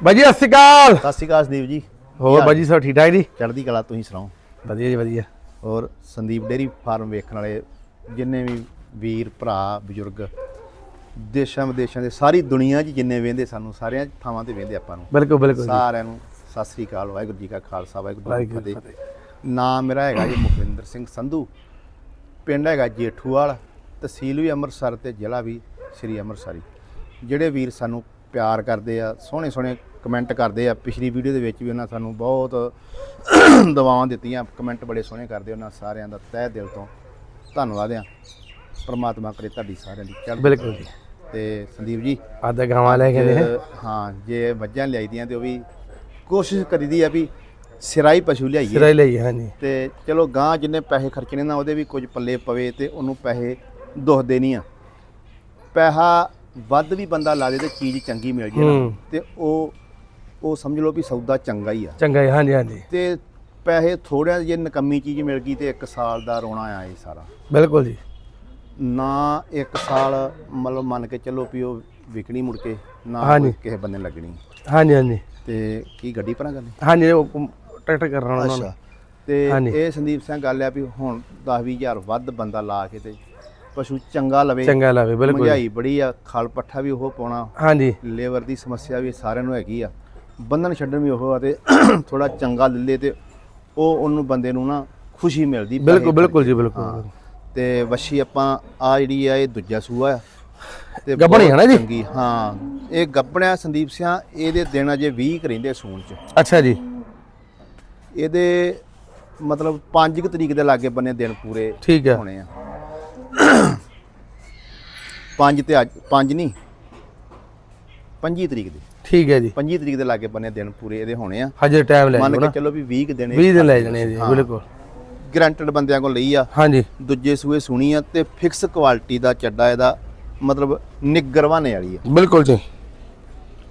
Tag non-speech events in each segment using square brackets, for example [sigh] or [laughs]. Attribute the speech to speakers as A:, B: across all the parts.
A: ਬਾਜੀ ਸਤਿ ਸ਼੍ਰੀ ਅਕਾਲ।
B: ਸਤਿ ਸ਼੍ਰੀ ਅਕਾਲ ਸੰਦੀਪ ਜੀ।
A: ਹੋਰ ਬਾਜੀ ਸਭ ਠੀਕ ਠਾਕ ਜੀ?
B: ਚੜ੍ਹਦੀ ਕਲਾ ਤੁਸੀਂ ਸੁਣਾਓ?
A: ਵਧੀਆ ਜੀ ਵਧੀਆ।
B: ਔਰ ਸੰਦੀਪ ਡੇਰੀ ਫਾਰਮ ਵੇਖਣ ਵਾਲੇ ਜਿੰਨੇ ਵੀ ਵੀਰ ਭਰਾ ਬਜ਼ੁਰਗ ਦੇਸ਼ਾਂ ਵਿਦੇਸ਼ਾਂ ਦੇ ਸਾਰੀ ਦੁਨੀਆ 'ਚ ਜਿੰਨੇ ਵੇਂਦੇ ਸਾਨੂੰ ਸਾਰਿਆਂ ਥਾਵਾਂ ਤੇ ਵੇਂਦੇ ਆਪਾਂ ਨੂੰ।
A: ਬਿਲਕੁਲ ਬਿਲਕੁਲ।
B: ਸਾਰਿਆਂ ਨੂੰ ਸਤਿ ਸ੍ਰੀ ਅਕਾਲ ਵਾਹਿਗੁਰੂ ਜੀ ਕਾ ਖਾਲਸਾ ਵਾਹਿਗੁਰੂ ਜੀ
A: ਵਾਹਿਗੁਰੂ
B: ਕੀ
A: ਜੀ ਕੀ
B: ਫਤਿਹ। ਨਾਮ ਮੇਰਾ ਹੈਗਾ ਜੀ ਮੁਖਵਿੰਦਰ ਸਿੰਘ ਸੰਧੂ। ਪਿੰਡ ਹੈਗਾ ਜੇਠੂਵਾਲ ਤਹਿਸੀਲ ਵੀ ਅੰਮ੍ਰਿਤਸਰ ਤੇ ਜ਼ਿਲ੍ਹਾ ਵੀ ਸ੍ਰੀ ਅੰਮ੍ਰਿਤਸਰੀ। ਜਿਹੜੇ ਵੀਰ ਸਾਨੂੰ ਪਿਆਰ ਕਰਦੇ ਆ ਸੋਹਣੇ ਸੋਹਣੇ ਕਮੈਂਟ ਕਰਦੇ ਆ। ਪਿਛਲੀ ਵੀਡੀਓ ਦੇ ਵਿੱਚ ਵੀ ਉਹਨਾਂ ਸਾਨੂੰ ਬਹੁਤ ਦੁਆਵਾਂ ਦਿੱਤੀਆਂ। ਕਮੈਂਟ ਬੜੇ ਸੋਹਣੇ ਕਰਦੇ ਉਹਨਾਂ ਸਾਰਿਆਂ ਦਾ। ਤਹਿ ਦਿਲ ਤੋਂ ਧੰਨਵਾਦ ਆ। ਪ੍ਰਮਾਤਮਾ ਕਰੇ ਤੁਹਾਡੀ ਸਾਰਿਆਂ ਦੀ। ਚੜ੍ਹਦੀ
A: ਬਿਲਕੁਲ ਜੀ।
B: ਤੇ ਸੰਦੀਪ ਜੀ
A: ਆਦਾ ਗਾਵਾਂ ਲੈ ਕੇ
B: ਤੇ ਹਾਂ ਜੇ ਮੱਝਾਂ ਲਿਆਈਦੀਆਂ ਤੇ ਉਹ ਵੀ ਕੋਸ਼ਿਸ਼ ਕਰੀਦੀ ਆ ਵੀ ਸਿਰਾਈ ਪਸ਼ੂ ਲਿਆਈਏ।
A: ਸਿਰਾ ਹੀ ਲਈ ਹਾਂਜੀ।
B: ਤੇ ਚਲੋ ਗਾਂ ਜਿੰਨੇ ਪੈਸੇ ਖਰਚਣੇ ਨਾ ਉਹਦੇ ਵੀ ਕੁਝ ਪੱਲੇ ਪਵੇ ਤੇ ਉਹਨੂੰ ਪੈਸੇ ਦੁਖਦੇ ਨਹੀਂ ਆ। ਪੈਸਾ ਵੱਧ ਵੀ ਬੰਦਾ ਲਾ ਦੇ ਤੇ ਚੀਜ਼ ਚੰਗੀ ਮਿਲ ਜੇ ਨਾ।
A: ਹੂੰ।
B: ਤੇ ਉਹ ਉਹ ਸਮਝ ਲਓ ਵੀ ਸੌਦਾ ਚੰਗਾ ਹੀ ਆ।
A: ਚੰਗਾ ਜੀ ਹਾਂਜੀ ਹਾਂਜੀ।
B: ਤੇ ਪੈਸੇ ਥੋੜਿਆਂ ਜੇ ਨਕੰਮੀ ਚੀਜ਼ ਮਿਲ ਗਈ ਤੇ 1 ਸਾਲ ਦਾ ਰੋਣਾ ਆ ਇਹ ਸਾਰਾ।
A: ਬਿਲਕੁਲ ਜੀ।
B: ਨਾ 1 ਸਾਲ ਮਤਲਬ ਮੰਨ ਕੇ ਚੱਲੋ ਵੀ ਉਹ ਵਿਕਣੀ ਮੁੜ ਕੇ ਨਾ
A: ਹਾਂਜੀ।
B: ਕੋਈ ਕਿਸੇ ਬੰਨੇ ਲੱਗਣੀ।
A: ਹਾਂਜੀ ਹਾਂਜੀ।
B: ਤੇ ਕੀ ਗੱਡੀ ਪਰਾਂ ਕਰਨੀ?
A: ਹਾਂਜੀ ਉਹ ਟਰੈਕਟਰ ਕਰਨਾ ਉਹਨਾਂ ਨੂੰ
B: ਤੇ
A: ਹਾਂਜੀ।
B: ਇਹ ਸੰਦੀਪ ਸਿੰਘ ਗੱਲ ਆ ਵੀ ਹੁਣ 10 20000 ਵੱਧ ਬੰਦਾ ਲਾ ਕੇ ਤੇ ਪਸ਼ੂ ਚੰਗਾ ਲਵੇ
A: ਚੰਗਾ ਲਾਵੇ ਬਿਲਕੁਲ।
B: ਮਹਿੰਗਾਈ ਬੜੀ ਆ ਖਲ ਪੱਠਾ ਵੀ ਉਹ ਪਾਉਣਾ
A: ਹਾਂਜੀ।
B: ਲੇਬਰ ਦੀ ਸਮੱਸਿਆ ਵੀ ਸਾਰਿਆਂ ਨੂੰ ਹੈਗੀ ਆ। ਬੰਧਨ ਛੱਡਣ ਵੀ ਉਹ ਆ ਤੇ [clears throat] ਥੋੜਾ ਚੰਗਾ ਲੱਲੇ ਤੇ ਉਹ ਉਹਨੂੰ ਬੰਦੇ ਨੂੰ ਨਾ ਖੁਸ਼ੀ ਮਿਲਦੀ
A: ਬਿਲਕੁਲ ਬਿਲਕੁਲ ਜੀ। ਬਿਲਕੁਲ।
B: ਤੇ ਵਸ਼ੀ ਆਪਾਂ ਆ ਜਿਹੜੀ ਆ ਇਹ ਦੂਜਾ ਸੂਆ ਆ। ਤੇ
A: ਗੱਭਣ ਹੀ ਨਾ ਜੀ?
B: ਚੰਗੀ ਹਾਂ ਇਹ ਗੱਬਣਿਆ ਸੰਦੀਪ ਸਿਆ ਇਹਦੇ ਦਿਨ ਅਜੇ 20 ਕੁ ਰਹਿੰਦੇ ਸੂਣ ਚ।
A: ਅੱਛਾ ਜੀ।
B: ਇਹਦੇ ਮਤਲਬ 5 ਕੁ ਤਰੀਕ ਦੇ ਲਾਗੇ ਬੰਨੇ ਦਿਨ ਪੂਰੇ
A: ਠੀਕ ਹੈ
B: ਹੋਣੇ ਆ। ਪੰਜ ਤੇ ਅੱਜ ਪੰਜ ਨਹੀਂ। 25 ਤਰੀਕ ਦੇ।
A: ਠੀਕ ਹੈ ਜੀ।
B: 25 ਤਰੀਕ ਦੇ ਲਾਗੇ ਬੰਨੇ ਦਿਨ ਪੂਰੇ ਇਹਦੇ ਹੋਣੇ ਆ।
A: ਹਜੇ ਟਾਈਮ ਲੈ
B: ਮੰਨ ਕੇ ਚੱਲੋ ਵੀ 20 ਕੁ ਦਿਨ
A: 20 ਦਿਨ ਲੈ ਜਾਣੇ ਜੀ ਬਿਲਕੁਲ।
B: ਗਰੰਟਡ ਬੰਦਿਆਂ ਕੋਲ ਲਈ ਆ।
A: ਹਾਂਜੀ।
B: ਦੂਜੇ ਸੂਏ ਸੁਣੀ ਆ ਤੇ ਫਿਕਸ ਕੁਆਲਿਟੀ ਦਾ ਚੱਡਾ ਇਹਦਾ ਮਤਲਬ ਨਿੱਗਰਵਾਨੇ ਵਾਲੀ ਆ।
A: ਬਿਲਕੁਲ ਜੀ।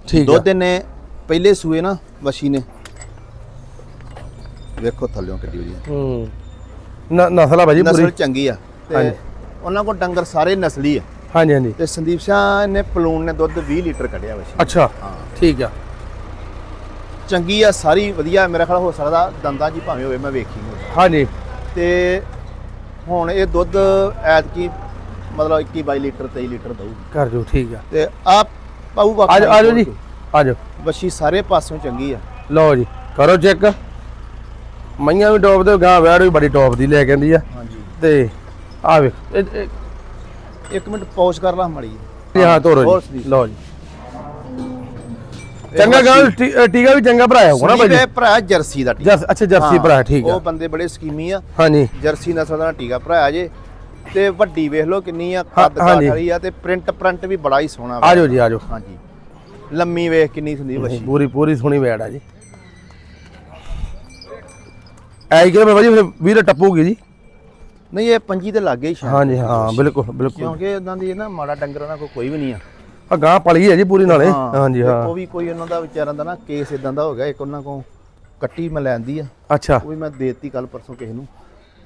A: ਠੀਕ ਹੈ
B: ਦੁੱਧ ਨੇ ਪਹਿਲੇ ਸੂਏ ਨਾ ਵਸ਼ੀ ਨੇ। ਵੇਖੋ ਥੱਲਿਓਂ ਕਿੱਡੀ ਵਧੀਆ।
A: ਹੂੰ। ਨ- ਨਸਲ ਆ ਭਾਜੀ
B: ਨਸਲ
A: ਪੂਰੀ
B: ਚੰਗੀ ਆ। ਤੇ ਉਹਨਾਂ ਕੋਲ ਡੰਗਰ ਸਾਰੇ ਨਸਲੀ ਆ।
A: ਹਾਂਜੀ ਹਾਂਜੀ।
B: ਤੇ ਸੰਦੀਪ ਸਿੰਘ ਨੇ ਪਲੂਣ ਨੇ ਦੁੱਧ 20 ਲੀਟਰ ਕੱਢਿਆ ਵਸ਼ੀ
A: ਅੱਛਾ
B: ਹਾਂ।
A: ਠੀਕ ਆ।
B: ਚੰਗੀ ਆ ਸਾਰੀ ਵਧੀਆ ਮੇਰਾ ਖਿਆਲ ਹੋ ਸਕਦਾ ਦੰਦਾਂ ਜੀ ਭਾਵੇਂ ਹੋਵੇ ਮੈਂ ਵੇਖੀ ਨਹੀਂ
A: ਹਾਂਜੀ।
B: ਤੇ ਹੁਣ ਇਹ ਦੁੱਧ ਐਤਕੀ ਮਤਲਬ 21 22 ਲੀਟਰ 23 ਲੀਟਰ ਦਊ।
A: ਕਰ ਜੋ ਠੀਕ ਆ।
B: ਤੇ ਆ ਪਾਊ ਬਾਕੀ
A: ਆਜੋ ਆਜੋ ਜੀ ਆਜੋ।
B: ਵਸ਼ੀ ਸਾਰੇ ਪਾਸੋਂ ਚੰਗੀ ਆ।
A: ਲਓ ਜੀ ਕਰੋ ਚੈੱਕ। ਮਈਆਂ ਵੀ ਟੌਪ ਦੇ ਗਾਂ ਵੈੜ ਵੀ ਬੜੀ ਟੌਪ ਦੀ ਲੈ ਕੇ ਆਂਦੀ ਆ।
B: ਹਾਂਜੀ।
A: ਤੇ ਆ ਇਹ-
B: ਇੱਕ ਮਿੰਟ ਪੌਜ਼ ਕਰ ਲਾ ਮੜੀ
A: ਇਹ ਹਾਂ ਤੋਰੋ
B: ਹੋਰ
A: ਜੀ। ਲਓ ਜੀ। ਚੰਗਾ ਗਾਂ ਟੀ- ਅ, ਟੀਕਾ ਵੀ ਚੰਗਾ ਭਰਾਇਆ ਹੋਣਾ ਭਾਜੀ?
B: ਇਹ ਭਰਾ ਜਰਸੀ ਦਾ ਟੀਕਾ।
A: ਜਰਸ ਅੱਛਾ ਜਰਸੀ
B: ਹਾਂ,
A: ਭਰਾ ਠੀਕ ਆ।
B: ਉਹ ਬੰਦੇ ਬੜੇ ਸਕੀਮੀ ਆ।
A: ਹਾਂਜੀ।
B: ਜਰਸੀ ਨਸਲ ਦਾ ਟੀਕਾ ਭਰਾਇਆ ਜੇ। ਤੇ ਵੱਡੀ ਵੇਖ ਲਓ ਕਿੰਨੀ ਆ
A: ਹਾਂ,
B: ਕੱਦ
A: ਹਾਂਜੀ।
B: ਕਾਠ ਵਾਲੀ ਆ ਤੇ ਪ੍ਰਿੰਟ ਪ੍ਰਿੰਟ ਵੀ ਬੜਾ ਹੀ ਸੋਹਣਾ ਵਾ।
A: ਆਜੋ ਜੀ ਆਜੋ।
B: ਹਾਂਜੀ। ਲੰਮੀ ਵੇਖ ਕਿੰਨੀ ਸੰਦੀਪ ਵਸ਼ੀ
A: ਪੂਰੀ ਪੂਰੀ ਸੋਹਣੀ ਵੈੜ ਆ ਜੀ। ਐਂ ਕਿ ਜੀ ਫਿਰ ਵੀਰ ਟੱਪੂਗੀ ਜੀ।
B: ਨਹੀਂ ਇਹ ਪੰਜੀ ਦੇ ਲਾਗੇ ਹੀ ਸ਼ਾਇਦ
A: ਹਾਂਜੀ ਹਾਂ ਬਿਲਕੁਲ ਬਿਲਕੁਲ।
B: ਕਿਉਂਕਿ ਇਦਾਂ ਦੀ ਨਾ ਮਾੜਾ ਡੰਗਰ ਉਹਨਾਂ ਕੋਲ ਕੋਈ ਵੀ ਨਹੀਂ ਆ।
A: ਆ ਗਾਂ ਪਲੀ ਹੈ ਜੀ ਪੂਰੀ ਨਾਲੇ। ਹਾਂਜੀ
B: ਤੇ
A: ਹਾਂ।
B: ਉਹ ਵੀ ਕੋਈ ਉਹਨਾਂ ਦਾ ਵਿਚਾਰਾਂ ਦਾ ਨਾ ਕੇਸ ਇਦਾਂ ਦਾ ਹੋ ਗਿਆ ਇੱਕ ਉਹਨਾਂ ਕੋਲ ਕੱਟੀ ਮੈਂ ਲੈਂਦੀ ਆ।
A: ਅੱਛਾ।
B: ਉਹ ਵੀ ਮੈਂ ਦੇਤੀ ਕੱਲ ਪਰਸੋਂ ਕਿਸੇ ਨੂੰ।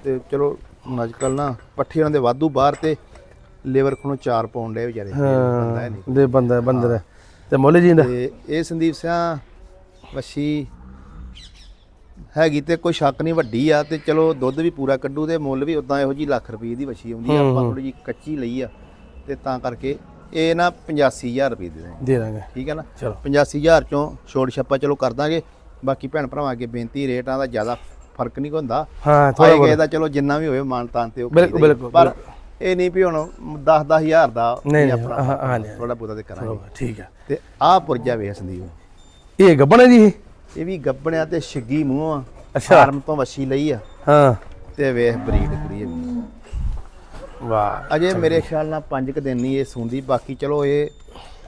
B: ਤੇ ਚਲੋ ਹੁਣ ਅੱਜ ਕੱਲ ਨਾ ਪੱਠੇ ਉਹਨਾਂ ਦੇ ਵਾਧੂ ਬਾਹਰ ਤੇ ਲੇਬਰ ਕੋਲੋਂ ਚਾਰ ਪਾਉਣ ਡੇ ਵਿਚਾਰੇ। ਬੰਦਾ ਨਹੀਂ।
A: ਦੇ ਬੰਦਾ ਬੰਦੇ ਦਾ ਤੇ ਮੁੱਲ ਜੀ ਦਾ?
B: ਤੇ ਇਹ ਸੰਦੀਪ ਸਿਆ ਵਸ਼ੀ ਹੈਗੀ ਤੇ ਕੋਈ ਸ਼ੱਕ ਨਹੀਂ ਵੱਡੀ ਆ ਤੇ ਚਲੋ ਦੁੱਧ ਵੀ ਪੂਰਾ ਕੱਢੂ ਤੇ ਮੁੱਲ ਵੀ ਉਦਾਂ ਇਹੋ ਜੀ ਲੱਖ ਰੁਪਏ ਦੀ ਵਸ਼ੀ ਆਉਂਦੀ ਆ ਆਪਾਂ ਥੋੜੀ ਜੀ ਕੱਚੀ ਲਈ ਆ ਤੇ ਤਾਂ ਕਰਕੇ ਇਹ ਨਾ 85000 ਰੁਪਏ ਦੇ
A: ਦੇ ਦਾਂਗੇ।
B: ਠੀਕ ਹੈ ਨਾ?
A: ਚਲੋ।
B: 85000 ਚੋਂ ਛੋੜ ਛੱਪਾ ਚਲੋ ਕਰ ਦਾਂਗੇ ਬਾਕੀ ਭੈਣ ਭਰਾਵਾਂ ਅੱਗੇ ਬੇਨਤੀ ਰੇਟਾਂ ਦਾ ਜ਼ਿਆਦਾ ਫ਼ਰਕ ਨਹੀਂ ਹੁੰਦਾ।
A: ਹਾਂ
B: ਥੋੜਾ
A: ਥੋੜਾ
B: ਗਏ ਦਾ ਚਲੋ ਜਿੰਨਾ ਵੀ ਹੋਵੇ ਮਾਨ ਤਾਨ ਤੇ ਉਹ
A: ਬਿਲਕੁਲ,
B: ਹੀ।
A: ਬਿਲਕੁਲ,
B: ਪਰ ਇਹ ਨਹੀਂ ਵੀ ਹੁਣ 10 10000 ਦਾ
A: ਨਹੀਂ, ਹਾਂ, ਹਾਂ, ਨਹੀਂ।
B: ਥੋੜਾ ਬੋਤਾ ਤੇ ਕਰਾਂਗੇ।
A: ਠੀਕ ਆ।
B: ਤੇ ਆਹ ਪੁਰਜਾ ਵੇਖ ਸੰਦੀਪ।
A: ਇਹ ਗੱਬਣ ਹੈ ਜੀ ਇਹ?
B: ਵੀ ਗੱਬਣਿਆ ਤੇ ਛਿੱਗੀ ਮੂੰਹ ਆ
A: ਅੱਛਾ।
B: ਫਾਰਮ ਤੋਂ ਵੱਛੀ ਲਈ ਆ।
A: ਹਾਂ।
B: ਤੇ ਵੇਖ ਬਰੀਡ ਕੁੜੀ ਵੀ
A: ਵਾਹ
B: ਅਜੇ ਮੇਰੇ ਖਿਆਲ ਨਾਲ 5 ਕ ਦਿਨ ਨਹੀਂ ਇਹ ਸੂੰਦੀ ਬਾਕੀ ਚਲੋ ਇਹ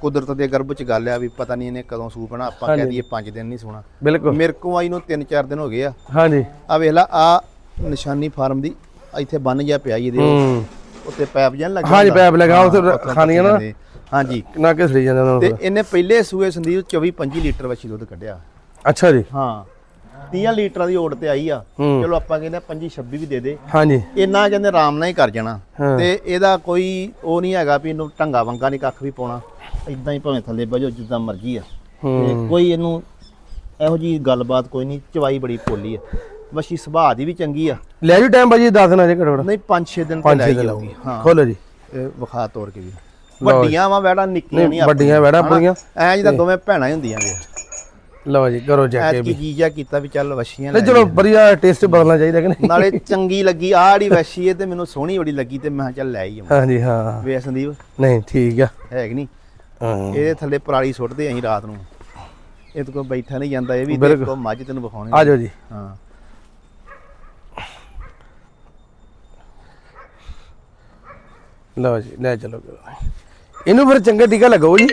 B: ਕੁਦਰਤ ਦੇ ਗਰਭ ਚ ਗੱਲ ਆ ਵੀ ਪਤਾ ਨਹੀਂ ਇਹਨੇ ਕਦੋਂ ਸੂ ਪੈਣਾ ਆਪਾਂ ਕਹਿ ਦਈਏ 5 ਦਿਨ ਨਹੀਂ ਸੂਣਾ।
A: ਬਿਲਕੁਲ।
B: ਮੇਰੇ ਕੋ ਆਈ ਨੂੰ 3-4 ਦਿਨ ਹੋ ਗਏ ਆ।
A: ਹਾਂਜੀ।
B: ਆ ਵੇਖ ਲਾ ਆ ਨਿਸ਼ਾਨੀ ਫਾਰਮ ਦੀ ਇੱਥੇ ਬੰਨ ਜਾ ਪਿਆ ਜੀ ਇਹਦੇ।
A: ਹੂੰ।
B: ਉੱਤੇ ਪੈਪ ਜਨ ਲੱਗਾ
A: ਹਾਂਜੀ,
B: ਹੁੰਦਾ।
A: ਪੈਪ ਲੱਗਾ,
B: ਹਾਂ,
A: ਉੱਥੇ
B: ਪੱਥਰਾਂ
A: ਖਾਣੀਆਂ ਨਾ।
B: ਦੇ। ਹਾਂਜੀ।
A: ਨਾ ਕਿ ਸੜੀ ਜਾਂਦਾ ਉਹਨਾਂ
B: ਤੇ
A: ਨੂੰ
B: ਇਹਨੇ ਪਹਿਲੇ ਸੂਏ ਸੰਦੀਪ 24-25 ਲੀਟਰ ਵੱਛੀ ਦੁੱਧ ਕੱਢਿਆ।
A: ਅੱਛਾ ਜੀ।
B: ਹਾਂ। 30 ਲੀਟਰਾਂ ਦੀ ਓੜ ਤੇ ਆਈ ਆ। ਚਲੋ ਆਪਾਂ ਕਹਿੰਦੇ 25-26 ਵੀ ਦੇ ਦੇ।
A: ਹਾਂਜੀ।
B: ਇੰਨਾ ਕਹਿੰਦੇ ਆਰਾਮ ਨਾਲ ਹੀ ਕਰ ਜਾਣਾ। ਤੇ ਇਹਦਾ ਕੋਈ ਉਹ ਨਹੀਂ ਹੈਗਾ ਵੀ ਇਹਨੂੰ ਢੰਗਾ ਵੰਗਾ ਨਹੀਂ ਕੱਖ ਵੀ ਪਾਉਣਾ। ਇਦਾਂ ਹੀ ਭਾਵੇਂ ਥੱਲੇ ਬਜੋ ਜਿੱਦਾਂ ਮਰਜ਼ੀ ਆ। ਤੇ ਕੋਈ ਇਹਨੂੰ ਇਹੋ ਜੀ ਗੱਲਬਾਤ ਕੋਈ ਨਹੀਂ ਚਵਾਈ ਬੜੀ ਪੋਲੀ ਆ। ਵਸ਼ੀ ਸੁਭਾਅ ਦੀ ਵੀ ਚੰਗੀ ਆ।
A: ਲੈ ਜੀ ਟਾਈਮ ਭਾਜੀ ਦੱਸ ਦੇਣਾ ਜੇ ਘੜੋੜ
B: ਨਹੀਂ 5-6 ਦਿਨ ਤੇ ਲੈ
A: ਦਿਨ
B: ਜਾਊਗੀ। ਹਾਂ।
A: ਖੋਲੋ ਜੀ।
B: ਵਿਖਾ ਤੋੜ ਕੇ ਵੀ। ਵੱਡੀਆਂ ਵਾ ਵੈੜਾ ਨਿੱਕੀਆਂ ਨਹੀਂ
A: ਵੱਡੀਆਂ ਵੈੜਾਂ ਆਪਣੀਆਂ।
B: ਐ ਜਿੱਦਾਂ ਦੋਵੇਂ ਭੈਣਾਂ ਹੀ ਹੁੰਦੀਆਂ ਵੇ
A: ਲਓ ਜੀ ਕਰੋ ਚੈੱਕ ਇਹ
B: ਕੀ
A: ਵੀ।
B: ਜੀਜਾ ਕੀਤਾ ਵੀ ਚੱਲ ਵਸ਼ੀਆਂ
A: ਨਹੀਂ
B: ਲੈ
A: ਚਲੋ ਵਧੀਆ ਟੇਸਟ ਬਦਲਣਾ ਚਾਹੀਦਾ ਕਿ ਨਹੀਂ?
B: ਨਾਲੇ ਚੰਗੀ ਲੱਗੀ ਆਹ ਜਿਹੜੀ ਵਸ਼ੀ ਹੈ ਤੇ ਮੈਨੂੰ ਸੋਹਣੀ ਬੜੀ ਲੱਗੀ ਤੇ ਮੈਂ ਕਿਹਾ ਚੱਲ ਲੈ ਹੀ ਆਵਾਂ
A: ਹਾਂਜੀ ਹਾਂ।
B: ਵੇ ਸੰਦੀਪ
A: ਨਹੀਂ ਠੀਕ ਆ।
B: ਹੈ ਕਿ ਨਹੀਂ?
A: ਹਾਂ।
B: ਇਹਦੇ ਥੱਲੇ ਪਰਾਲੀ ਸੁੱਟਦੇ ਅਸੀਂ ਰਾਤ ਨੂੰ। ਇਹ ਤੋਂ ਕੋਈ ਬੈਠਾ ਨਹੀਂ ਜਾਂਦਾ ਇਹ ਵੀ
A: ਬਿਲਕੁਲ।
B: ਦੇਖੋ ਮੱਝ ਤੈਨੂੰ ਵਿਖਾਉਣੀ
A: ਆ ਜਾਓ ਜੀ।
B: ਹਾਂ।
A: ਲਓ ਜੀ ਲੈ ਚਲੋ ਕਰੋ। ਇਹਨੂੰ ਫਿਰ ਚੰਗਾ ਟੀਕਾ ਲਗਾਓ ਜੀ।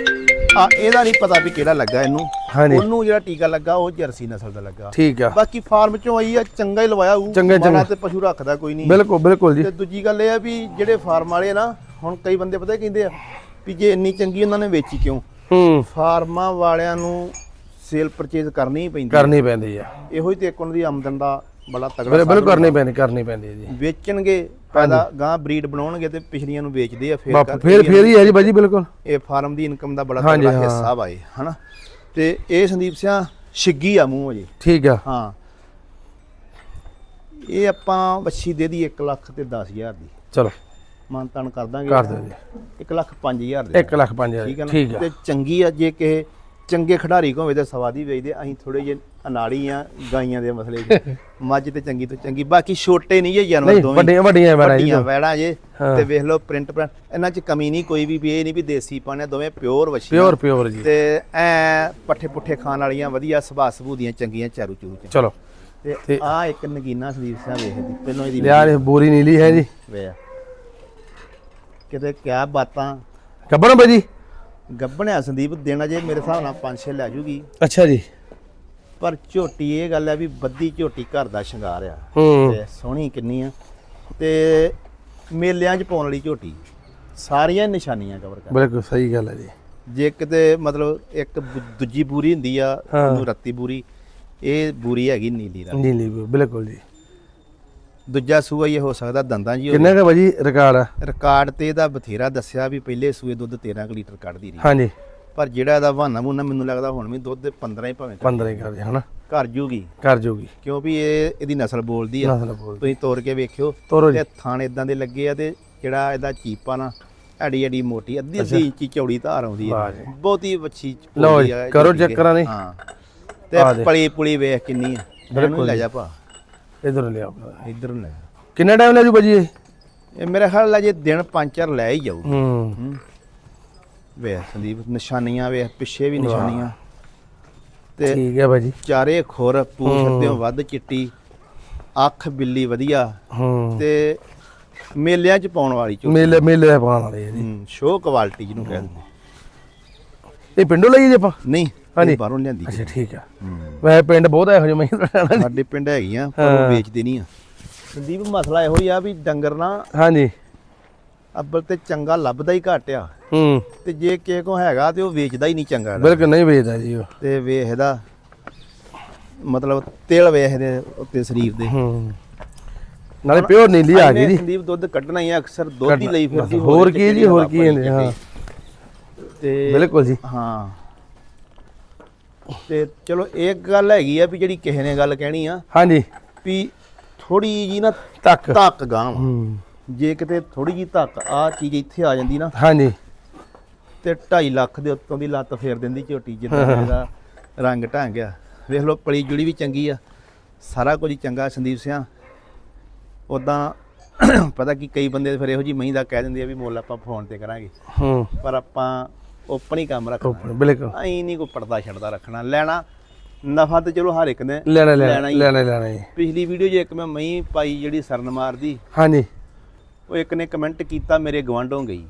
B: ਆ ਇਹਦਾ ਨਹੀਂ ਪਤਾ ਵੀ ਕਿਹੜਾ ਲੱਗਾ ਇਹਨੂੰ।
A: ਹਾਂਜੀ।
B: ਉਹਨੂੰ ਜਿਹੜਾ ਟੀਕਾ ਲੱਗਾ ਉਹ ਜਰਸੀ ਨਸਲ ਦਾ ਲੱਗਾ।
A: ਠੀਕ ਆ।
B: ਬਾਕੀ ਫਾਰਮ ਚੋਂ ਆਈ ਆ ਚੰਗਾ ਹੀ ਲਵਾਇਆ ਉਹ
A: ਚੰਗਾ- ਚੰਗਾ।
B: ਤੇ ਪਸ਼ੂ ਰੱਖਦਾ ਕੋਈ ਨਹੀਂ।
A: ਬਿਲਕੁਲ ਬਿਲਕੁਲ ਜੀ।
B: ਤੇ ਦੂਜੀ ਗੱਲ ਇਹ ਆ ਵੀ ਜਿਹੜੇ ਫਾਰਮ ਵਾਲੇ ਆ ਨਾ ਹੁਣ ਕਈ ਬੰਦੇ ਪਤਾ ਕੀ ਕਹਿੰਦੇ ਆ ਵੀ ਜੇ ਇੰਨੀ ਚੰਗੀ ਉਹਨਾਂ ਨੇ ਵੇਚੀ ਕਿਉਂ?
A: ਹੂੰ।
B: ਫਾਰਮਾਂ ਵਾਲਿਆਂ ਨੂੰ ਸੇਲ ਪਰਚੇਜ਼ ਕਰਨੀ ਹੀ ਪੈਂਦੀ।
A: ਕਰਨੀ ਪੈਂਦੀ ਆ।
B: ਇਹੋ ਹੀ ਤੇ ਇੱਕ ਉਹਨਾਂ ਦੀ ਆਮਦਨ ਦਾ ਬੜਾ ਤਗੜਾ
A: ਬਿਲਕੁਲ ਕਰਨੀ ਪੈਂਦੀ ਕਰਨੀ ਪੈਂਦੀ ਹੈ ਜੀ।
B: ਵੇਚਣਗੇ ਪੈਦਾ ਗਾਂ ਬਰੀਡ ਬਣਾਉਣਗੇ ਤੇ ਪਿਛਲੀਆਂ ਨੂੰ ਵੇਚਦੇ ਆ ਫਿਰ
A: ਫੇਰ ਫੇਰ ਹੀ ਹੈ ਜੀ ਬਾਜੀ ਬਿਲਕੁਲ।
B: ਇਹ ਫਾਰਮ ਦੀ ਇਨਕਮ ਦਾ ਬੜਾ ਤਗੜਾ। ਹਿੱਸਾ ਇਹ ਹਨਾ? ਤੇ ਇਹ ਸੰਦੀਪ ਸਿਆ ਛਿੱਗੀ ਆ ਮੂੰਹ ਜੀ
A: ਠੀਕ ਆ।
B: ਹਾਂ। ਇਹ ਆਪਾਂ ਵੱਛੀ ਦੇ ਦੀ 1 ਲੱਖ ਤੇ 10000 ਦੀ।
A: ਚਲੋ।
B: ਮਾਨਤਾਨ ਕਰ ਦਾਂਗੇ।
A: ਕਰ ਦਿਓ ਜੀ।
B: 1 ਲੱਖ 5000 ਦੇ।
A: 1 ਲੱਖ 5000
B: ਠੀਕ ਹੈ ਨਾ?
A: ਠੀਕ ਆ।
B: ਤੇ ਚੰਗੀ ਆ ਜੇ ਕਿਸੇ ਚੰਗੇ ਖਿਡਾਰੀ ਕੋਵੇਂ ਤੇ ਸਵਾ ਦੀ ਵੇਚਦੇ ਅਸੀਂ ਥੋੜੇ ਜਿਹੇ ਅਨਾੜੀ ਆ ਗਾਈਆਂ ਦੇ ਮਸਲੇ 'ਚ। [laughs] ਮੱਝ ਤੇ ਚੰਗੀ ਤੋਂ ਚੰਗੀ ਬਾਕੀ ਛੋਟੇ ਨਹੀਂ ਜੇ ਜਾਨਵਰ
A: ਨਹੀਂ
B: ਦੋਵੇਂ।
A: ਵੱਡੀਆਂ ਵੱਡੀਆਂ ਵੈਰਾਂ ਜੀ।
B: ਵੱਡੀਆਂ ਵੈੜਾਂ ਜੇ। ਤੇ ਵੇਖ ਲਓ ਪ੍ਰਿੰਟ ਪ੍ਰਿੰਟ ਇਹਨਾਂ 'ਚ ਕਮੀ ਨਹੀਂ ਕੋਈ ਵੀ ਵੀ ਇਹ ਨਹੀਂ ਵੀ ਦੇਸੀ ਪਾਣੇ ਦੋਵੇਂ ਪਿਓਰ ਵਛੀਆਂ।
A: ਪਿਓਰ ਪਿਓਰ ਜੀ।
B: ਤੇ ਐ ਪੱਠੇ ਪੁੱਠੇ ਖਾਣ ਵਾਲੀਆਂ ਵਧੀਆ ਸੁਭਾਅ ਸਬੂ ਦੀਆਂ ਚੰਗੀਆਂ ਚਾਰੂ ਚੂਰ ਚ।
A: ਚਲੋ।
B: ਤੇ ਆ ਇੱਕ ਨਗੀਨਾ ਸੰਦੀਪ ਸਾਹਿਬ ਵੇਖਦੀ ਪਹਿਲਾਂ ਇਹਦੀ
A: ਯਾਰ ਇਹ ਬੋਰੀ ਨੀਲੀ ਹੈ ਜੀ।
B: ਵੇ ਕਿਤੇ ਕਿਆ ਬਾਤਾਂ।
A: ਕੱਬਣ ਬਾਜੀ
B: ਗੱਬਣਿਆ ਸੰਦੀਪ ਦੇਣਾ ਜੇ ਮੇਰੇ ਹਿਸਾਬ ਨਾਲ 5-6 ਲੈ ਜੂਗੀ।
A: ਅੱਛਾ ਜੀ।
B: ਪਰ ਝੋਟੀ ਇਹ ਗੱਲ ਹੈ ਵੀ ਬੱਦੀ ਝੋਟੀ ਘਰ ਦਾ ਸ਼ਿੰਗਾਰ ਆ। ਤੇ ਸੋਹਣੀ ਕਿੰਨੀ ਆ। ਤੇ ਮੇਲਿਆਂ 'ਚ ਪਾਉਣ ਵਾਲੀ ਝੋਟੀ ਸਾਰੀਆਂ ਨਿਸ਼ਾਨੀਆਂ ਕਵਰ ਕਰ
A: ਬਿਲਕੁਲ ਸਹੀ ਗੱਲ ਹੈ ਜੀ।
B: ਜੇ ਕਿਤੇ ਮਤਲਬ ਇੱਕ ਦੂਜੀ ਬੂਰੀ ਹੁੰਦੀ ਆ। ਉਹਨੂੰ ਰੱਤੀ ਬੂਰੀ ਇਹ ਬੂਰੀ ਹੈਗੀ ਨੀਲੀ ਰੰਗ
A: ਨੀਲੀ ਬਿਲਕੁਲ ਜੀ।
B: ਦੂਜਾ ਸੂਆ ਇਹ ਹੋ ਸਕਦਾ ਦੰਦਾਂ ਜੀ
A: ਕਿੰਨੇ ਦਾ ਬਾਜੀ ਰਿਕਾਰਡ ਆ?
B: ਰਿਕਾਰਡ ਤੇ ਇਹਦਾ ਬਥੇਰਾ ਦੱਸਿਆ ਵੀ ਪਹਿਲੇ ਸੂਏ ਦੁੱਧ 13 ਕੁ ਲੀਟਰ ਕੱਢਦੀ ਰਹੀ।
A: ਹਾਂਜੀ।
B: ਪਰ ਜਿਹੜਾ ਇਹਦਾ ਬਹਾਨਾ ਬੁਨਾ ਮੈਨੂੰ ਲੱਗਦਾ ਹੁਣ ਵੀ ਦੁੱਧ 15 ਹੀ ਭਾਵੇਂ
A: 15 ਹੀ ਕਰ ਜੀ ਹਨਾ?
B: ਘਰ ਜੂਗੀ।
A: ਕਰ ਜੂਗੀ।
B: ਕਿਉਂ ਵੀ ਇਹ ਇਹਦੀ ਨਸਲ ਬੋਲਦੀ ਆ।
A: ਨਸਲ
B: ਤੁਸੀਂ ਤੋੜ ਕੇ ਵੇਖਿਓ
A: ਤੋਰੋ ਜੀ।
B: ਤੇ ਥਾਣ ਇਦਾਂ ਦੇ ਲੱਗੇ ਆ ਤੇ ਜਿਹੜਾ ਇਹਦਾ ਚੀਪਾ ਨਾ ਐਡੀ ਐਡੀ ਮੋਟੀ ਅੱਧੀ ਅੱਧੀ ਇੰਚੀ ਚੌੜੀ ਧਾਰ ਆਉਂਦੀ
A: ਵਾਹ
B: ਹੈ
A: ਜੀ।
B: ਬਹੁਤੀ ਵੱਛੀ
A: ਲਓ ਜੀ,
B: ਆ
A: ਕਰੋ
B: ਦੇ।
A: ਕਰਾਂ ਦੀ।
B: ਹਾਂ।
A: ਆ
B: ਤੇ
A: ਦੇ।
B: ਪਲੀ ਪੁਲੀ ਵੇਖ ਕਿੰਨੀ ਆ।
A: ਬਿਲਕੁਲ
B: ਲੈ ਜਾ ਭਾ।
A: ਇਧਰ ਲਿਆ ਆਪਣਾ।
B: ਇਧਰ ਲੈ।
A: ਕਿੰਨਾ ਟਾਈਮ ਲੈ ਜੂ ਬਾਜੀ ਇਹ?
B: ਇਹ ਮੇਰੇ ਖਿਆਲ ਨਾਲ ਜੇ ਦਿਨ ਪੰਜ ਚਾਰ ਲੈ ਹੀ ਜਾਊ।
A: ਹੂੰ।
B: ਹੂੰ। ਵੇਖ ਸੰਦੀਪ ਨਿਸ਼ਾਨੀਆਂ ਵੇਖ ਪਿੱਛੇ ਵੀ ਨਿਸ਼ਾਨੀਆਂ। ਤੇ
A: ਠੀਕ ਹੈ ਬਾਜੀ
B: ਚਾਰੇ ਖੁਰ ਪੂਛ ਵੱਧ ਚਿੱਟੀ ਅੱਖ ਬਿੱਲੀ ਵਧੀਆ।
A: ਹੂੰ।
B: ਤੇ ਮੇਲਿਆਂ 'ਚ ਪਾਉਣ ਵਾਲੀ ਝੋਟੀ
A: ਮੇਲੇ ਮੇਲੇ ਪਾਣ ਵਾਲੇ ਆ ਜੀ।
B: ਸ਼ੋ ਕੁਆਲਿਟੀ ਜਿਹਨੂੰ ਕਹਿੰਦੇ
A: ਇਹ ਪਿੰਡੋਂ ਲਈ ਜੀ ਆਪਾਂ?
B: ਨਹੀਂ।
A: ਹਾਂਜੀ।
B: ਇਹ ਬਾਹਰੋਂ ਲਿਆਂਦੀ
A: ਅੱਛਾ ਠੀਕ ਆ। ਵੈਸੇ ਪਿੰਡ ਬਹੁਤ ਇਹੋ ਜਿਹੇ ਮੈਂ
B: ਸਾਡੇ ਪਿੰਡ ਹੈਗੀਆਂ ਪਰ ਉਹ ਵੇਚਦੇ ਨਹੀਂ ਆ। ਸੰਦੀਪ ਮਸਲਾ ਇਹੋ ਹੀ ਆ ਵੀ ਡੰਗਰ ਨਾ
A: ਹਾਂਜੀ।
B: ਅੱਬਲ ਤੇ ਚੰਗਾ ਲੱਭਦਾ ਹੀ ਘੱਟ ਆ।
A: ਹੂੰ।
B: ਤੇ ਜੇ ਕਿਸੇ ਕੋ ਹੈਗਾ ਤੇ ਉਹ ਵੇਚਦਾ ਹੀ ਨਹੀਂ ਚੰਗਾ।
A: ਬਿਲਕੁਲ ਨਹੀਂ ਵੇਚਦਾ ਜੀ ਉਹ।
B: ਤੇ ਵੇਖ ਇਹਦਾ ਮਤਲਬ ਤੇਲ ਵੇਖ ਇਹਦੇ ਉੱਤੇ ਸਰੀਰ ਦੇ।
A: ਹੂੰ। ਨਾਲੇ ਪਿਓਰ ਨੀਲੀ ਆ ਗਈ
B: ਇਹਨੇ
A: ਜੀ।
B: ਸੰਦੀਪ ਦੁੱਧ ਕੱਢਣਾ ਹੀ ਆ ਅਕਸਰ ਦੁੱਧ ਹੀ ਲਈ ਫਿਰਦੀ
A: ਹੋਰ ਕੀ ਜੀ ਹੋਰ ਕੀ ਹਾਂ।
B: ਤੇ
A: ਬਿਲਕੁਲ ਜੀ।
B: ਹਾਂ। ਤੇ ਚਲੋ ਇੱਕ ਗੱਲ ਹੈਗੀ ਆ ਵੀ ਜਿਹੜੀ ਕਿਸੇ ਨੇ ਗੱਲ ਕਹਿਣੀ ਆ
A: ਹਾਂਜੀ।
B: ਵੀ ਥੋੜੀ ਜੀ ਨਾ
A: ਤੱਕ।
B: ਧੱਕ ਗਾਂ।
A: ਹੂੰ।
B: ਜੇ ਕਿਤੇ ਥੋੜੀ ਜੀ ਧੱਕ ਆ ਚੀਜ਼ ਇੱਥੇ ਆ ਜਾਂਦੀ ਨਾ
A: ਹਾਂਜੀ।
B: ਤੇ 2.5 ਲੱਖ ਦੇ ਉੱਤੋਂ ਦੀ ਲੱਤ ਫੇਰ ਦਿੰਦੀ ਝੋਟੀ ਜਿੱਦਾਂ ਇਹਦਾ ਰੰਗ ਢੰਗ ਆ। ਵੇਖ ਲਓ ਪਲੀ ਜੁੜੀ ਵੀ ਚੰਗੀ ਆ। ਸਾਰਾ ਕੁਝ ਚੰਗਾ ਸੰਦੀਪ ਸਿਆ। ਉਦਾਂ ਪਤਾ ਕੀ ਕਈ ਬੰਦੇ ਫਿਰ ਇਹੋ ਜੀ ਮਹੀਂ ਦਾ ਕਹਿ ਦਿੰਦੇ ਆ ਵੀ ਮੁੱਲ ਆਪਾਂ ਫੋਨ ਤੇ ਕਰਾਂਗੇ।
A: ਹੂੰ।
B: ਪਰ ਆਪਾਂ ਓਪਨ ਹੀ ਕੰਮ ਰੱਖਣਾ।
A: ਓਪਨ ਬਿਲਕੁਲ।
B: ਐਂ ਨਹੀਂ ਕੋਈ ਪਰਦਾ ਛੱਡਦਾ ਰੱਖਣਾ। ਲੈਣਾ ਨਫਾ ਤੇ ਚਲੋ ਹਰ ਇੱਕ ਨੇ
A: ਲੈਣਾ
B: ਲੈਣਾ
A: ਲੈਣਾ
B: ਹੀ।
A: ਲੈਣਾ ਲੈਣਾ ਜੀ
B: ਪਿਛਲੀ ਵੀਡੀਓ 'ਚ ਇੱਕ ਮੈਂ ਮਹੀਂ ਪਾਈ ਜਿਹੜੀ ਸਰਨ ਮਾਰਦੀ
A: ਹਾਂਜੀ।
B: ਉਹ ਇੱਕ ਨੇ ਕਮੈਂਟ ਕੀਤਾ ਮੇਰੇ ਗਵਾਂਢੋਂ ਗਈ।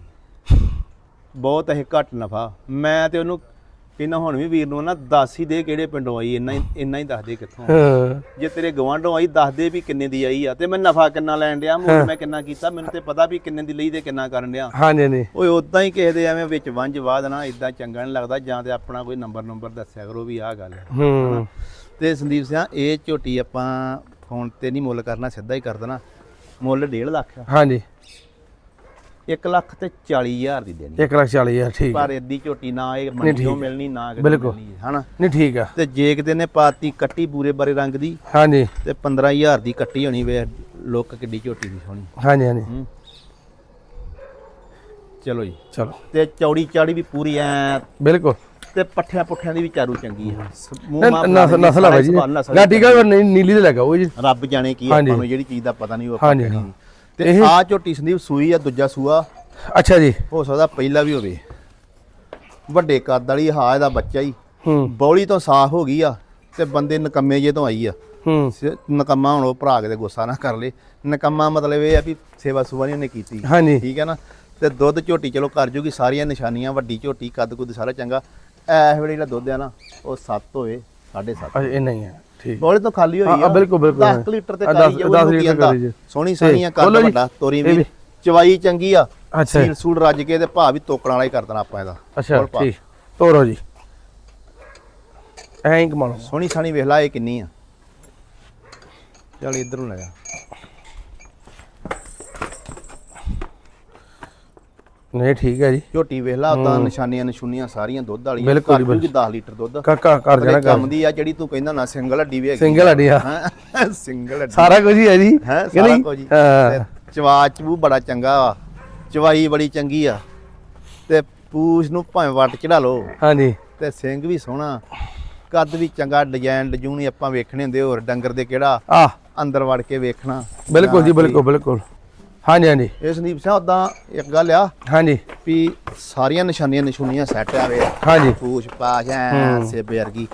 B: ਬਹੁਤ ਇਹ ਘੱਟ ਨਫਾ। ਮੈਂ ਤੇ ਉਹਨੂੰ ਕਹਿੰਦਾ ਹੁਣ ਵੀ ਵੀਰ ਨੂੰ ਨਾ ਦੱਸ ਹੀ ਦੇ ਕਿਹੜੇ ਪਿੰਡੋਂ ਆਈ ਇੰਨਾ ਹੀ ਇੰਨਾ ਹੀ ਦੱਸ ਦੇ ਕਿੱਥੋਂ
A: ਹਾਂ।
B: ਜੇ ਤੇਰੇ ਗਵਾਂਢੋਂ ਆਈ ਦੱਸ ਦੇ ਵੀ ਕਿੰਨੇ ਦੀ ਆਈ ਆ। ਤੇ ਮੈਂ ਨਫਾ ਕਿੰਨਾ ਲੈਣ ਡਿਆ ਮੁੱਲ ਮੈਂ ਕਿੰਨਾ ਕੀਤਾ ਮੈਨੂੰ ਤੇ ਪਤਾ ਵੀ ਕਿੰਨੇ ਦੀ ਲਈ ਤੇ ਕਿੰਨਾ ਕਰਨ ਡਿਆ।
A: ਹਾਂਜੀ ਨਹੀਂ
B: ਓਏ ਉਦਾਂ ਹੀ ਕਿਸੇ ਦੇ ਐਵੇਂ ਵਿੱਚ ਵੰਜ ਵਾਦ ਨਾ ਇਦਾਂ ਚੰਗਾ ਨਹੀਂ ਲੱਗਦਾ ਜਾਂ ਤੇ ਆਪਣਾ ਕੋਈ ਨੰਬਰ ਨੰਬਰ ਦੱਸਿਆ ਕਰੋ ਵੀ ਆਹ ਗੱਲ ਹੈ।
A: ਹੂੰ
B: ਤੇ ਸੰਦੀਪ ਸਿੰਘ ਇਹ ਝੋਟੀ ਆਪਾਂ ਫੋਨ ਤੇ ਨਹੀਂ ਮੁੱਲ ਕਰਨਾ ਸਿੱਧਾ ਹੀ ਕਰ ਦੇਣਾ। ਮੁੱਲ 1.5 ਲੱਖ ਆ।
A: ਹਾਂਜੀ
B: 1 ਲੱਖ ਤੇ 40 ਹਜ਼ਾਰ ਦੀ ਦੇਣੀ
A: 1 ਲੱਖ 40 ਹਜ਼ਾਰ ਠੀਕ
B: ਪਰ ਏਦੀ ਝੋਟੀ ਨਾ ਇਹ ਮੰਡੀੋਂ ਮਿਲਣੀ ਨਾ ਕਿਤੇ
A: ਬਿਲਕੁਲ।
B: ਮਿਲਣੀ ਹਨਾ?
A: ਨਹੀਂ ਠੀਕ ਆ
B: ਤੇ ਜੇ ਕਿਤੇ ਨੇ ਪਾਤੀ ਕੱਟੀ ਬੂਰੇ ਬਾਰੇ ਰੰਗ ਦੀ
A: ਹਾਂਜੀ।
B: ਤੇ 15000 ਦੀ ਕੱਟੀ ਹੋਣੀ ਵੇ ਲੋਕ ਕਿੱਡੀ ਝੋਟੀ ਦੀ ਸੋਹਣੀ।
A: ਹਾਂਜੀ ਹਾਂਜੀ।
B: ਚਲੋ ਜੀ।
A: ਚਲੋ।
B: ਤੇ ਚੌੜੀ ਚਾੜੀ ਵੀ ਪੂਰੀ ਐ।
A: ਬਿਲਕੁਲ।
B: ਤੇ ਪੱਠਿਆਂ ਪੁੱਠਿਆਂ ਦੀ ਵੀ ਚਾਰੂ ਚੰਗੀ ਹੈ
A: ਨਸਲ ਆ ਬਾਈ ਜੀ ਨੀਲੀ ਤੇ ਲੱਗਾ ਉਹ ਜੀ।
B: ਰੱਬ ਜਾਣੇ ਕੀ
A: ਹਾਂਜੀ।
B: ਆਪਾਂ ਨੂੰ ਜਿਹੜੀ ਚੀਜ਼ ਦਾ ਪਤਾ ਨਹੀਂ ਉਹ ਆਪਾਂ
A: ਹਾਂਜੀ।
B: ਤੇ ਆ ਝੋਟੀ ਸੰਦੀਪ ਸੂਈ ਆ ਦੂਜਾ ਸੂਆ।
A: ਅੱਛਾ ਜੀ।
B: ਹੋ ਸਕਦਾ ਪਹਿਲਾ ਵੀ ਹੋਵੇ। ਵੱਡੇ ਕੱਦ ਵਾਲੀ ਹਾ ਇਹਦਾ ਬੱਚਾ ਹੀ।
A: ਹੂੰ।
B: ਬੌਲੀ ਤੋਂ ਸਾਫ਼ ਹੋ ਗਈ ਆ ਤੇ ਬੰਦੇ ਨਕੰਮੇ ਜੇ ਤੋਂ ਆਈ ਆ।
A: ਹੂੰ।
B: ਸ- ਨਕੰਮਾ ਹੁਣ ਉਹ ਭਰਾ ਕੇ ਤੇ ਗੁੱਸਾ ਨਾ ਕਰ ਲੇ। ਨਕੰਮਾ ਮਤਲਬ ਇਹ ਆ ਵੀ ਸੇਵਾ ਸੁਵਾ ਨਹੀਂ ਉਹਨੇ ਕੀਤੀ।
A: ਹਾਂਜੀ।
B: ਠੀਕ ਹੈ ਨਾ? ਤੇ ਦੁੱਧ ਝੋਟੀ ਚਲੋ ਕਰ ਜੂਗੀ ਸਾਰੀਆਂ ਨਿਸ਼ਾਨੀਆਂ ਵੱਡੀ ਝੋਟੀ ਕੱਦ ਕੁੱਦ ਸਾਰਾ ਚੰਗਾ। ਐਸ ਵੇਲੇ ਜਿਹੜਾ ਦੁੱਧ ਆ ਨਾ ਉਹ 7 ਹੋਵੇ 7.5
A: ਅੱਛਾ ਇਹ ਨਹੀਂ ਹੈ
B: ਬੋਲੇ ਤੋਂ ਖਾਲੀ ਹੋਈ ਆ
A: ਬਿਲਕੁਲ, ਬਿਲਕੁਲ।
B: 10 ਲੀਟਰ ਤੇ ਕਰੀ ਉਹਨੂੰ ਕੀ
A: ਲੀਟਰ
B: ਆਂਦਾ।
A: ਕਰੀ ਜਾਊ।
B: ਸੋਹਣੀ
A: ਬੋਲੋ ਜੀ।
B: ਵੱਡਾ ਤੋਰੀ ਵੀ। ਚਵਾਈ ਚੰਗੀ ਆ
A: ਅੱਛਾ
B: ਸੀਲ ਸੂਲ ਰੱਜ ਕੇ ਤੇ ਭਾਅ ਵੀ ਤੋਕਣ ਵਾਲਾ ਹੀ ਕਰ ਦੇਣਾ ਆਪਾਂ ਇਹਦਾ
A: ਅੱਛਾ। ਠੀਕ ਤੋਰੋ ਜੀ ਐਂ ਕਮਾਲੋ
B: ਸੋਹਣੀ ਸਾਣੀ ਵੇਖ ਲਾ ਇਹ ਕਿੰਨੀ ਆ ਚੱਲ ਇੱਧਰ ਨੂੰ ਲੈ ਜਾ
A: ਨਹੀਂ ਠੀਕ ਹੈ ਜੀ।
B: ਝੋਟੀ ਵੇਖ ਲਾ ਉਦਾਂ ਨਿਸ਼ਾਨੀਆਂ ਨਿਸ਼ੂਨੀਆਂ ਸਾਰੀਆਂ ਦੁੱਧ ਵਾਲੀਆਂ।
A: ਬਿਲਕੁਲ
B: ਕਰ
A: ਜੀ,
B: ਜੂਗੀ 10 ਲੀਟਰ ਦੁੱਧ।
A: ਕਾਕਾ ਕਰ ਜਾਣਾ
B: ਤੇ ਕੰਮ ਦੀ ਆ ਜਿਹੜੀ ਤੂੰ ਕਹਿੰਦਾ ਨਾ ਸਿੰਗਲ ਹੱਡੀ ਵੀ
A: ਸਿੰਗਲ ਹੱਡੀ ਆ।
B: ਹਾਂ? ਸਿੰਗਲ ਹੱਡੀ।
A: ਸਾਰਾ ਕੁਝ ਹੀ ਹੈ ਜੀ।
B: ਹੈ ਸਾਰਾ? ਕੁਝ ਹੀ। ਤੇ ਚਵਾ ਚਬੂ ਬੜਾ ਚੰਗਾ ਵਾ। ਚਵਾਈ ਬੜੀ ਚੰਗੀ ਆ। ਤੇ ਪੂਛ ਨੂੰ ਭਾਵੇਂ ਵੱਟ ਚੜਾ ਲਓ।
A: ਹਾਂਜੀ।
B: ਤੇ ਸਿੰਘ ਵੀ ਸੋਹਣਾ। ਕੱਦ ਵੀ ਚੰਗਾ ਡਿਜ਼ਾਈਨ ਡਜੂਣੀ ਆਪਾਂ ਵੇਖਣੇ ਹੁੰਦੇ ਹੋਰ ਡੰਗਰ ਦੇ ਕਿਹੜਾ
A: ਆ।
B: ਅੰਦਰ ਵੜ ਕੇ ਵੇਖਣਾ।
A: ਬਿਲਕੁਲ ਜੀ ਬਿਲਕੁਲ ਬਿਲਕੁਲ। ਹਾਂਜੀ ਹਾਂਜੀ।
B: ਇਹ ਸੰਦੀਪ ਸਿੰਘ ਉਦਾਂ ਇੱਕ ਗੱਲ ਆ
A: ਹਾਂਜੀ।
B: ਵੀ ਸਾਰੀਆਂ ਨਿਸ਼ਾਨੀਆਂ ਨਿਸ਼ੂਨੀਆਂ ਸੈੱਟ ਆਵੇ
A: ਹਾਂਜੀ।
B: ਪੂਛ ਪਾਛ ਐ ਸੇਬੇ ਵਰਗੀ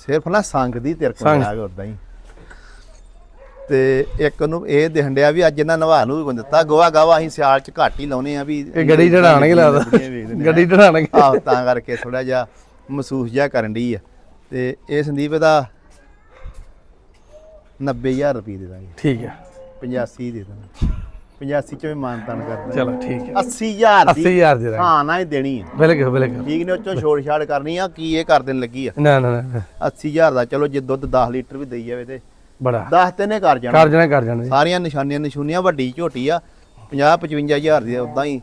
B: ਸਿਰਫ ਨਾ ਸੰਗ ਦੀ ਤੇਰੇ ਕੋਲ
A: ਸੰਗ।
B: ਆ ਗਿਆ ਉਦਾਂ ਹੀ। ਤੇ ਇੱਕ ਨੂੰ ਇਹ ਦਿਖਣ ਡਿਆ ਵੀ ਅੱਜ ਇਹਨਾਂ ਨਵਾ ਨੂੰ ਵੀ ਕੋਈ ਦਿੱਤਾ। ਗੋਆ ਗਾਵਾ ਅਸੀਂ ਸਿਆਲ ਚ ਘੱਟ ਹੀ ਲਾਉਨੇ ਆ ਵੀ
A: ਇਹ ਗੱਡੀ ਚੜਾਣਗੇ ਲੱਗਦਾ। ਗੱਡੀ ਚੜਾਣਗੇ
B: ਆਹ ਤਾਂ ਕਰਕੇ ਥੋੜਾ ਜਿਹਾ ਮਹਿਸੂਸ ਜਿਹਾ ਕਰਨ ਦੀ ਆ। ਤੇ ਇਹ ਸੰਦੀਪ ਦਾ 90000 ਰੁਪਏ ਦੇ ਦਾਂਗੇ।
A: ਠੀਕ ਹੈ
B: 85 ਦੇ ਦਾਂਗੇ 85 ਚ ਵੀ ਮਾਨਤਾਨ ਕਰ
A: ਚਲੋ ਠੀਕ ਹੈ।
B: 80000 ਦੀ
A: 80000 ਦੇ
B: ਹਾਂ ਨਾ ਹੀ ਦੇਣੀ ਆ
A: ਬਿਲਕੁਲ ਬਿਲਕੁਲ।
B: ਠੀਕ ਨੇ ਉਹ ਚੋਂ ਛੋੜ ਛਾੜ ਕਰਨੀ ਆ ਕੀ ਇਹ ਕਰ ਦੇਣ ਲੱਗੀ ਆ।
A: ਨਾ ਨਾ ਨਾ
B: 80000 ਦਾ ਚਲੋ ਜੇ ਦੁੱਧ 10 ਲੀਟਰ ਵੀ ਦੇਈ ਜਾਵੇ ਤੇ।
A: ਬੜਾ।
B: 10 ਤੇ ਨੇ ਕਰ ਜਾਣਾ।
A: ਕਰ ਜਾਣਾ ਕਰ ਜਾਣਾ
B: ਸਾਰੀਆਂ ਨਿਸ਼ਾਨੀਆਂ ਨਿਸ਼ੂਨੀਆਂ ਵੱਡੀ ਝੋਟੀ ਆ। 50 55000 ਦੀ ਉਦਾਂ ਹੀ।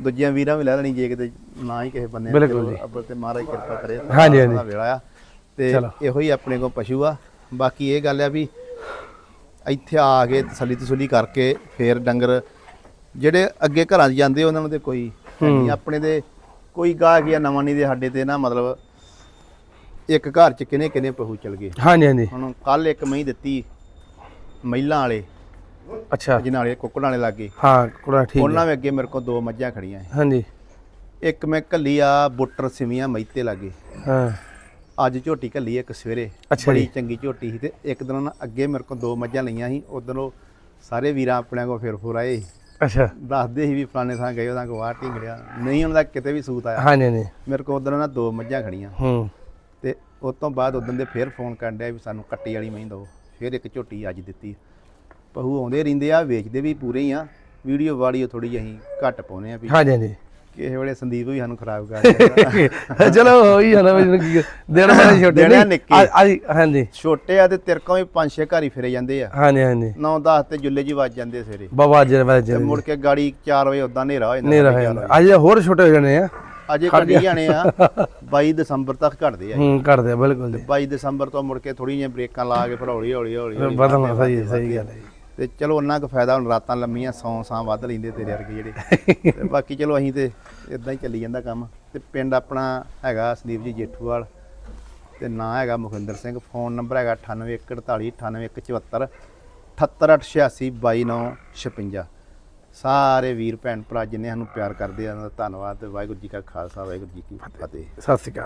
B: ਦੂਜੀਆਂ ਵੀਰਾਂ ਵੀ ਲੈ ਲੈਣੀ ਜੇ ਕਿਤੇ ਨਾ ਹੀ ਕਿਸੇ ਬੰਨੇ
A: ਬਿਲਕੁਲ ਜੀ।
B: ਅੱਬਲ ਤੇ ਮਹਾਰਾਜ ਕਿਰਪਾ ਕਰੇ
A: ਹਾਂਜੀ, ਹਾਂਜੀ।
B: ਵੇਲਾ ਆ। ਤੇ। ਇਹੋ ਹੀ ਆਪਣੇ ਕੋਲ ਪਸ਼ੂ ਆ। ਬਾਕੀ ਇਹ ਗੱਲ ਆ ਵੀ ਇੱਥੇ ਆ ਕੇ ਤਸੱਲੀ ਤਸੁਲੀ ਕਰਕੇ ਫੇਰ ਡੰਗਰ ਜਿਹੜੇ ਅੱਗੇ ਘਰਾਂ 'ਚ ਜਾਂਦੇ ਉਹਨਾਂ ਨੂੰ ਤੇ ਕੋਈ ਹੈ ਨਹੀਂ। ਆਪਣੇ ਦੇ ਕੋਈ ਗਾਹ ਗਿਆ ਨਵਾਂ ਨਹੀਂ ਦੇ ਸਾਡੇ ਤੇ ਨਾ ਮਤਲਬ ਇੱਕ ਘਰ 'ਚ ਕਿਨੇ ਕਿਨੇ ਪਹੂ ਚਲ ਗਏ।
A: ਹਾਂਜੀ ਹਾਂਜੀ।
B: ਹੁਣ ਕੱਲ ਇੱਕ ਮਹੀਂ ਦਿੱਤੀ ਮਹਿਲਾਂ ਵਾਲੇ
A: ਅੱਛਾ।
B: ਜਿਹਨਾਂ ਵਾਲੇ ਕੁੱਕੜਾਂ ਵਾਲੇ ਲੱਗੇ
A: ਹਾਂ ਕੁੜਾ ਠੀਕ ਹੈ
B: ਉਹਨਾਂ ਵਿੱਚ ਅੱਗੇ ਮੇਰੇ ਕੋਲ ਦੋ ਮੱਝਾਂ ਖੜੀਆਂ ਸੀ।
A: ਹਾਂਜੀ।
B: ਇੱਕ ਮੈਂ ਕੱਲੀ ਆ ਬੁੱਟਰ ਸਿਵੀਆਂ ਮਈਤੇ ਲੱਗੇ
A: ਹਾਂ।
B: ਅੱਜ ਝੋਟੀ ਕੱਲੀ ਇੱਕ ਸਵੇਰੇ।
A: ਅੱਛਾ
B: ਬੜੀ। ਚੰਗੀ ਝੋਟੀ ਸੀ ਤੇ ਇੱਕ ਦਿਨ ਉਹਨਾਂ ਅੱਗੇ ਮੇਰੇ ਕੋਲ ਦੋ ਮੱਝਾਂ ਲਈਆਂ ਸੀ ਉਦੋਂ ਸਾਰੇ ਵੀਰਾਂ ਆਪਣੇ ਕੋਲ ਫਿਰ ਫੁਰ ਆਏ
A: ਅੱਛਾ।
B: ਦੱਸਦੇ ਸੀ ਵੀ ਫਲਾਣੇ ਥਾਂ ਗਏ ਉਹਦਾ ਆਹ ਢਿੰਗੜਿਆ ਨਹੀਂ ਉਹਨਾਂ ਦਾ ਕਿਤੇ ਵੀ ਸੂਤ ਆਇਆ।
A: ਹਾਂਜੀ ਹਾਂਜੀ।
B: ਮੇਰੇ ਕੋਲ ਉਦੋਂ ਨਾ ਦੋ ਮੱਝਾਂ ਖੜੀਆਂ।
A: ਹੂੰ।
B: ਤੇ ਉਸ ਤੋਂ ਬਾਅਦ ਉਦੋਂ ਦੇ ਫਿਰ ਫੋਨ ਕਰਨ ਡਿਆ ਵੀ ਸਾਨੂੰ ਕੱਟੀ ਵਾਲੀ ਮਹੀਂ ਦਿਓ। ਫਿਰ ਇੱਕ ਝੋਟੀ ਅੱਜ ਦਿੱਤੀ। ਪਹੂ ਆਉਂਦੇ ਰਹਿੰਦੇ ਆ ਵੇਚਦੇ ਵੀ ਪੂਰੇ ਹੀ ਆ। ਵੀਡੀਓ ਵਾੜੀ ਥੋੜੀ ਜਿਹੀ ਘੱਟ ਪਾਉਨੇ ਆ ਵੀ
A: ਹਾਂਜੀ ਹਾਂਜੀ।
B: ਕਿਸੇ ਵੇਲੇ ਸੰਦੀਪ ਵੀ ਸਾਨੂੰ ਖਰਾਬ ਕਰ [laughs] ਦਿੰਦਾ।
A: ਚਲੋ ਹੋਈ ਵੀ ਇਹਨੂੰ ਕੀ ਦਿਨ ਬੜੇ ਛੋਟੇ ਨਹੀਂ
B: ਨਿੱਕੇ।
A: ਹਾਂਜੀ।
B: ਛੋਟੇ ਆ ਤੇ ਤੇਰੇ ਕੋਲ ਵੀ ਪੰਜ ਛੇ ਘਰ ਹੀ ਫਿਰੇ ਜਾਂਦੇ ਆ।
A: ਹਾਂਜੀ ਹਾਂਜੀ।
B: 9 10 ਤੇ ਜੁੱਲੇ ਜੀ ਵੱਜ ਜਾਂਦੇ ਸਵੇਰੇ।
A: ਬਾਬਾ ਜੀ ਬਾਜੀ
B: ਤੇ ਮੁੜ ਕੇ ਗਾੜੀ 4 ਵਜੇ ਉਦਾਂ ਹਨੇਰਾ ਹੋ ਜਾਂਦਾ
A: ਰਹੇ
B: ਚਾਰ ਵਜੇ।
A: ਅੱਜ ਹੋਰ ਛੋਟੇ ਹੋ ਜਾਣੇ ਆ।
B: ਅਜੇ ਕੱਢੀ ਜਾਣੇ ਆ। [laughs] 22 ਦਸੰਬਰ ਤੱਕ ਘਟਦੇ ਆ।
A: ਹੂੰ ਆ ਬਿਲਕੁਲ ਜੀ।
B: 22 ਦਸੰਬਰ ਤੋਂ ਮੁੜ ਕੇ ਥੋੜੀ ਜਿਹੀਆਂ ਬ੍ਰੇਕਾਂ ਲਾ ਕੇ ਫਿਰ ਹੌਲੀ ਹੌਲੀ ਹੌਲੀ
A: ਬਦਲਣਾ ਸਹੀ ਸਹੀ ਗੱਲ ਹੈ।
B: ਤੇ ਚਲੋ ਉਹਨਾਂ ਕੁ ਫਾਇਦਾ ਹੁਣ ਰਾਤਾਂ ਲੰਮੀਆਂ ਸੌ ਸਾਂ ਵੱਧ ਲੈਂਦੇ ਤੇਰੇ ਵਰਗੇ ਜਿਹੜੇ। [laughs] ਤੇ ਬਾਕੀ ਚਲੋ ਅਸੀਂ ਤੇ ਇਦਾਂ ਹੀ ਚੱਲੀ ਜਾਂਦਾ ਕੰਮ। ਤੇ ਪਿੰਡ ਆਪਣਾ ਹੈਗਾ ਸੰਦੀਪ ਜੀ ਜੇਠੂਵਾਲ ਤੇ ਨਾਂ ਹੈਗਾ ਮੁਖਿੰਦਰ ਸਿੰਘ ਫੋਨ ਨੰਬਰ ਹੈਗਾ 9814 98174 78886 ਸਾਰੇ ਵੀਰ ਭੈਣ ਭਰਾ ਜਿਨੇ ਸਾਨੂੰ ਪਿਆਰ ਕਰਦੇ ਆ ਉਹਨਾਂ ਦਾ ਧੰਨਵਾਦ ਤੇ ਵਾਹਿਗੁਰੂ ਜੀ ਕਾ ਖਾਲਸਾ ਵਾਹਿਗੁਰੂ ਜੀ ਕੀ ਫਤਿਹ।
A: ਸਤਿ ਸ਼੍ਰੀ ਅਕਾਲ।